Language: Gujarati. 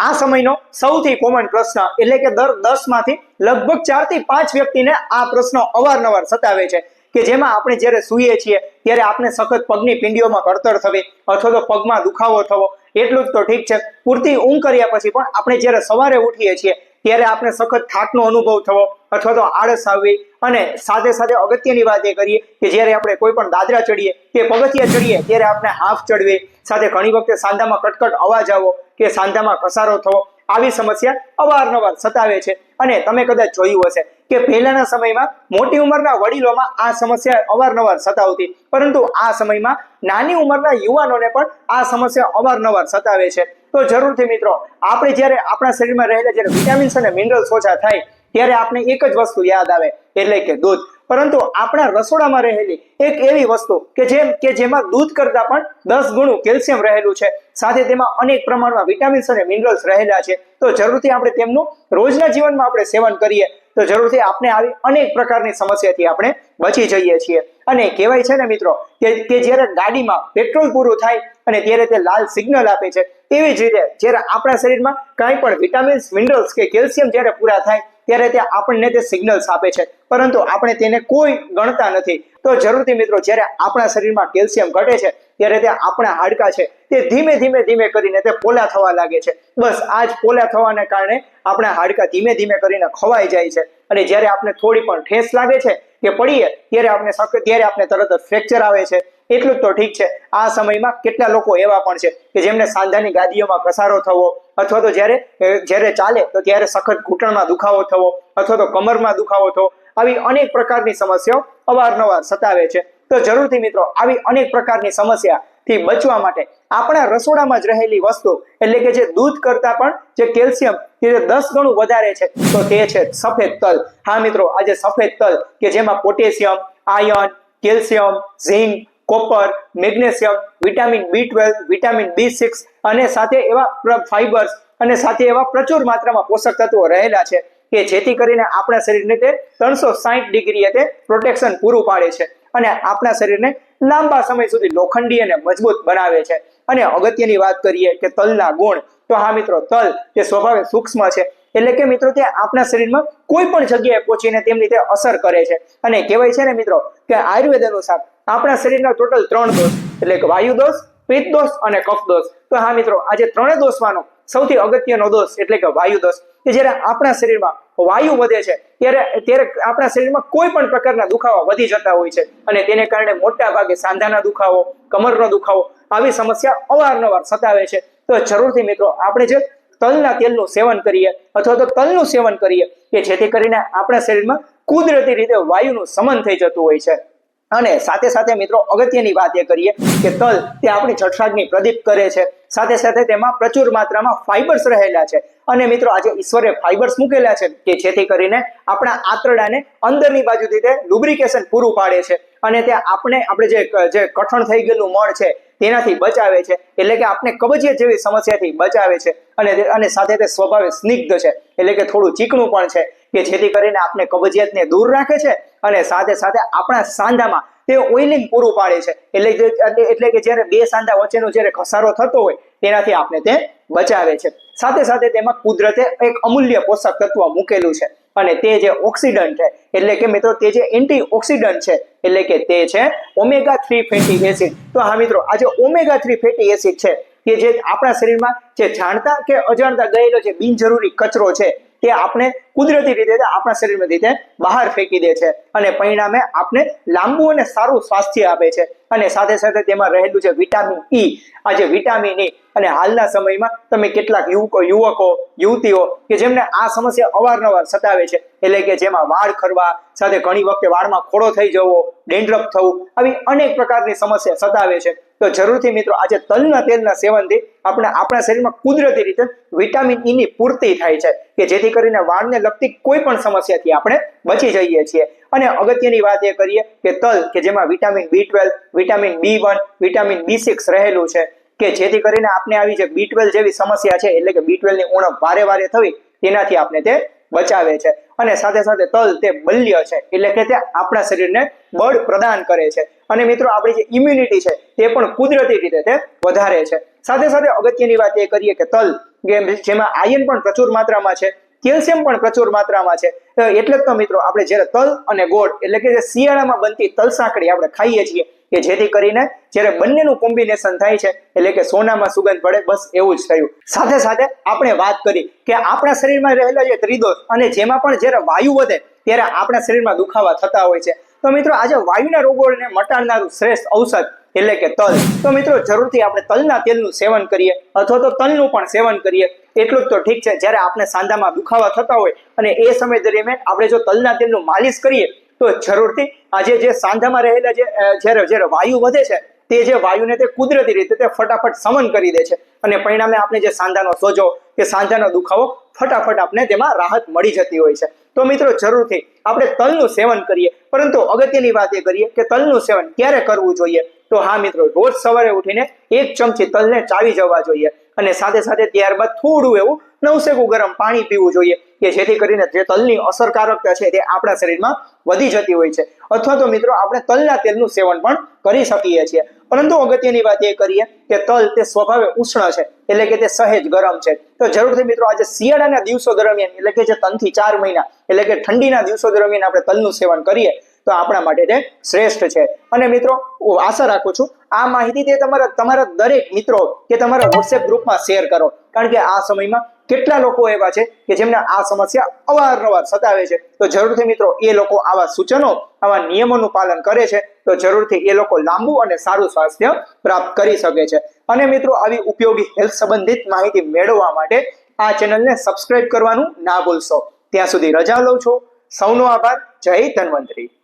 આ સમયનો સૌથી કોમન પ્રશ્ન એટલે કે દર દસમાંથી લગભગ ચારથી પાંચ વ્યક્તિને આ પ્રશ્ન અવારનવાર સતાવે છે કે જેમાં આપણે જ્યારે સૂઈએ છીએ, ત્યારે આપણે સખત પગની પિંડીઓમાં કળતર થવી અથવા તો પગમાં દુખાવો થવો, એટલું જ તો ઠીક છે. પૂરતી ઊંઘ કર્યા પછી પણ આપણે જ્યારે સવારે ઉઠીએ છીએ ત્યારે આપણે સખત થાકનો અનુભવ થવો અથવા તો આળસ આવવી અને સાથે સાથે અગત્યની વાત એ કરીએ કે જ્યારે આપણે કોઈ પણ દાદરા ચડીએ કે પગથિયા ચડીએ ત્યારે આપણે હાફ ચડવી, સાથે ઘણી વખતે સાંધામાં કટકટ અવાજ આવો કે સાંધામાં ઘસારો થવો, આવી સમસ્યા અવારનવાર સતાવે છે. અને તમે કદાચ જોયું હશે કે પહેલાના સમયમાં મોટી ઉંમરના વડીલોમાં આ સમસ્યા અવારનવાર સતાવતી, પરંતુ આ સમયમાં નાની ઉંમરના યુવાનોને પણ આ સમસ્યા અવારનવાર સતાવે છે. તો જરૂરથી મિત્રો, આપણે જ્યારે આપણા શરીરમાં રહેલા જ્યારે વિટામિન્સ અને મિનરલ્સ ઓછા થાય, ત્યારે આપણે એક જ વસ્તુ યાદ આવે, એટલે કે દૂધ. પરંતુ આપણા રસોડામાં રહેલી એક એવી વસ્તુ કે જેમ કે જેમાં દૂધ કરતા પણ દસ ગણું કેલ્શિયમ રહેલું છે, સાથે તેમાં અનેક પ્રમાણમાં વિટામિન્સ અને મિનરલ્સ રહેલા છે, તો જરૂરથી આપણે તેમનું રોજના જીવનમાં આપણે સેવન કરીએ, તો જરૂરથી આપણે આવી અનેક પ્રકારની સમસ્યાથી આપણે બચી જઈએ છીએ. અને કહેવાય છે ને મિત્રો કે જ્યારે ગાડીમાં પેટ્રોલ પૂરું થાય અને ત્યારે તે લાલ સિગ્નલ આપે છે, એવી જ રીતે જ્યારે આપણા શરીરમાં કાંઈ પણ વિટામિન્સ મિનરલ્સ કે કેલ્શિયમ જ્યારે પૂરા થાય ત્યારે તે આપણને તે સિગ્નલ્સ આપે છે. પરંતુ આપણે તેને કોઈ ગણતા નથી. તો જરૂરથી મિત્રો, જ્યારે આપણા શરીરમાં કેલ્શિયમ ઘટે છે, ત્યારે તે આપણા હાડકા છે. તે ધીમે ધીમે ધીમે કરીને તે પોલા થવા લાગે છે. બસ આ જ પોલા થવાને કારણે આપણા હાડકા ધીમે ધીમે કરીને ખવાઈ જાય છે. અને જ્યારે આપણે થોડી પણ ઠેસ લાગે છે કે પડીએ, ત્યારે આપણે ત્યારે આપણે તરત જ ફ્રેક્ચર આવે છે. એટલું જ તો ઠીક છે. આ સમયમાં કેટલા લોકો એવા પણ છે કે જેમને સાંધાની ગાદીઓમાં ઘસારો થવો અથવા તો જ્યારે જ્યારે ચાલે તો ત્યારે સખત ઘૂંટણમાં દુખાવો થવો અથવા તો કમરમાં દુખાવો થવો. આવી અનેક પ્રકારની સમસ્યાઓ અવારનવાર સતાવે છે. તો જરૂરથી મિત્રો, આવી અનેક પ્રકારની સમસ્યાથી બચવા માટે આપણા રસોડામાં જ રહેલી વસ્તુ એટલે કે જે દૂધ કરતા પણ જે કેલ્શિયમ કે જે દસ ગણું વધારે છે તો તે છે સફેદ તલ. હા મિત્રો આજે સફેદ તલ કે જેમાં potassium iron calcium, zinc copper, magnesium, vitamin B twelve, vitamin B six અને સાથે એવા ફાઇબર્સ અને સાથે એવા પ્રચુર માત્રામાં પોષક તત્વો રહેલા છે કે જેથી કરીને આપણા શરીરને તે ત્રણસો સાહીઠ ડિગ્રીએ તે પ્રોટેક્શન પૂરું પાડે છે અને આપણા શરીરને લાંબા સમય સુધી લોખંડી અને મજબૂત બનાવે છે. અને અગત્યની વાત કરીએ કે તલના ગુણ, તો હા મિત્રો, તલ તે સ્વભાવે સૂક્ષ્મ છે. એટલે કે મિત્રો, તે આપણા શરીરમાં કોઈ પણ જગ્યાએ પહોંચીને તેમની તે અસર કરે છે. અને કહેવાય છે ને મિત્રો, કે આયુર્વેદ અનુસાર આપણા શરીરના ટોટલ ત્રણ દોષ, એટલે કે વાયુ દોષ, પિત્ત દોષ અને કફ દોષ. તો હા મિત્રો, આજે ત્રણે દોષમાંનો સૌથી અગત્યનો દોષ એટલે કે વાયુ દોષ. કે જ્યારે આપણા શરીરમાં વાયુ વધે છે, ત્યારે ત્યારે આપણા શરીરમાં કોઈ પણ પ્રકારના દુખાવા વધી જતા હોય છે. અને તેને કારણે મોટા ભાગે સાંધાના દુખાવો, કમરનો દુખાવો આવી સમસ્યા અવારનવાર સતાવે છે. તો જરૂરથી મિત્રો, આપણે જે તલના તેલનું સેવન કરીએ અથવા તો તલનું સેવન કરીએ કે જેથી કરીને આપણા શરીરમાં કુદરતી રીતે વાયુનું સમન થઈ જતું હોય છે. અને સાથે સાથે મિત્રો અગત્યની વાત એ કરીએ કે તલ તે આપણી જઠરાગ્નિ પ્રદીપ કરે છે. સાથે સાથે તેમાં પ્રચુર માત્રામાં ફાઈબર્સ રહેલા છે. અને મિત્રો આજે ઈશ્વરે ફાઈબર્સ મૂકેલા છે કે જેથી કરીને આપણા આંતરડાને અંદરની બાજુથી તે લુબ્રિકેશન પૂરું પાડે છે. અને તે આપણે આપણે જે જે કઠણ થઈ ગયેલું મળ છે તેનાથી બચાવે છે. એટલે કે આપણે કબજિયાત જેવી સમસ્યાથી બચાવે છે. અને અને સાથે તે સ્વભાવે સ્નિગ્ધ છે. એટલે કે થોડું ચીકણું પણ છે કે જેથી કરીને આપણે કબજિયાતને દૂર રાખે છે અને સાથે સાથે આપણા સાંધામાં તે ઓઇલિંગ પૂરું પાડે છે. એટલે એટલે- કે જ્યારે બે સાંધા વચ્ચેનો જ્યારે ઘસારો થતો હોય, તેનાથી આપણે તે બચાવે છે. સાથે સાથે તેમાં કુદરતે એક અમૂલ્ય પોષક તત્વ મૂકેલું છે. અને તે જે ઓક્સિડન્ટ છે, એટલે કે મિત્રો તે જે એન્ટી ઓક્સિડન્ટ છે, એટલે કે તે છે ઓમેગા થ્રી ફેટી એસિડ. તો હા મિત્રો, આ જે ઓમેગા થ્રી ફેટી એસિડ છે કે જે આપણા શરીરમાં જે જાણતા કે અજાણતા ગયેલો જે બિનજરૂરી કચરો છે તે આપણે કુદરતી રીતે આપણા શરીરમાંથી તે બહાર ફેંકી દે છે અને પરિણામે આપણે લાંબુ અને સારું સ્વાસ્થ્ય આપે છે. અને સાથે સાથે તેમાં રહેલું છે વિટામિન ઈ આ જે વિટામિન ઈ અને હાલના સમયમાં તમે કેટલાક યુવકો યુવકો, યુવતીઓ કે જેમને આ સમસ્યા અવારનવાર સતાવે છે, એટલે કે જેમાં વાળ ખરવા, સાથે ઘણી વખતે વાળમાં ખોડો થઈ જવો, ડેન્ડ્રફ થવું, આવી અનેક પ્રકારની સમસ્યા સતાવે છે. તો જરૂરથી મિત્રો આજે તલના તેલના સેવનથી આપણે આપણા શરીરમાં કુદરતી રીતે વિટામિન ઈની ની પૂર્તિ થાય છે કે જેથી કરીને વાળને લગતી કોઈ પણ સમસ્યાથી આપણે બચી જઈએ છીએ. અને અગત્યની વાત એ કરીએ કે તલ, કે જેમાં vitamin B twelve vitamin B one vitamin B six રહેલું છે કે જેથી કરીને આપણે આવી જે બી ટ્વેલ્વ જેવી સમસ્યા છે, એટલે કે બી ટ્વેલ્વની ઉણપ વારે વારે થવી, તેનાથી આપણે તે બચાવે છે. અને સાથે સાથે તલ તે બલ્ય છે, એટલે કે તે આપણા શરીરને બળ પ્રદાન કરે છે. અને મિત્રો આપણી જે ઇમ્યુનિટી છે, તે પણ કુદરતી રીતે તે વધારે છે. સાથે સાથે અગત્યની વાત એ કરીએ કે તલ, જેમાં આયન પણ પ્રચુર માત્રામાં છે, કેલ્શિયમ પણ પ્રચુર માત્રામાં છે. એટલે જ તો મિત્રો આપણે જ્યારે તલ અને ગોળ એટલે કે જે શિયાળામાં બનતી તલ સાંકળી આપણે ખાઈએ છીએ, કે જેથી કરીને જ્યારે બંનેનું કોમ્બિનેશન થાય છે, એટલે કે સોનામાં સુગંધ પડે, બસ એવું જ થયું. સાથે સાથે આપણે વાત કરી કે આપણા શરીરમાં રહેલા જે ત્રિદોષ અને જેમાં પણ જ્યારે વાયુ વધે, ત્યારે આપણા શરીરમાં દુખાવા થતા હોય છે. તો મિત્રો આજે વાયુના રોગોને મટાડનારું શ્રેષ્ઠ ઔષધ એટલે કે તલ. તો મિત્રો જરૂરથી આપણે તલના તેલનું સેવન કરીએ અથવા તો તલનું પણ સેવન કરીએ. એટલું જ તો ઠીક છે. જ્યારે આપણે સાંધામાં દુખાવા થતા હોય અને એ સમય દરમિયાન આપણે જો તલના તેલનું માલિશ કરીએ, તો જરૂરથી આજે જે સાંધામાં રહેલા જે જ્યારે જ્યારે વાયુ વધે છે, તે જે વાયુને તે કુદરતી રીતે તે ફટાફટ સમન કરી દે છે. અને પરિણામે આપણે જે સાંધાનો સોજો કે સાંધાનો દુખાવો ફટાફટ આપણે તેમાં રાહત મળી જતી હોય છે. તો મિત્રો, જરૂરથી આપણે તલનું સેવન કરીએ. પરંતુ અગત્યની વાત એ કરીએ કે તલનું સેવન ક્યારે કરવું જોઈએ? તો હા મિત્રો, રોજ સવારે ઉઠીને એક ચમચી તલને ચાવી જવા જોઈએ. અને સાથે સાથે ત્યારબાદ થોડું એવું નવસેકું ગરમ પાણી પીવું જોઈએ કે જેથી કરીને જે તલની અસરકારકતા છે તે આપણા શરીરમાં વધી જતી હોય છે. અથવા તો મિત્રો, આપણે તલના તેલનું સેવન પણ કરી શકીએ છીએ. પરંતુ અગત્યની વાત એ કરીએ કે તલ તે સ્વભાવે ઉષ્ણ છે, એટલે કે તે સહેજ ગરમ છે. તો જરૂરથી મિત્રો આજે શિયાળાના દિવસો દરમિયાન, એટલે કે જે ત્રણથી ચાર મહિના, એટલે કે ઠંડીના દિવસો દરમિયાન આપણે તલનું સેવન કરીએ, તો આપણા માટે તે શ્રેષ્ઠ છે. અને મિત્રો, હું આશા રાખું છું, આ માહિતી તે તમારા તમારા દરેક મિત્રો કે તમારા વોટ્સએપ ગ્રુપમાં શેર કરો. કારણ કે આ સમયમાં કેટલા લોકો એવા છે કે જેમને આ સમસ્યા અવારનવાર સતાવે છે? તો જરૂરથી મિત્રો, એ લોકો આવા સૂચનો, આવા નિયમોનું પાલન કરે છે, તો જરૂરથી એ લોકો લાંબુ અને સારું સ્વાસ્થ્ય પ્રાપ્ત કરી શકે છે. અને મિત્રો, આવી ઉપયોગી હેલ્થ સંબંધિત માહિતી મેળવવા માટે આ ચેનલને સબસ્ક્રાઇબ કરવાનું ના ભૂલશો. ત્યાં સુધી રજા લઉં છું. સૌનો આભાર. જય ધન્વંતરી.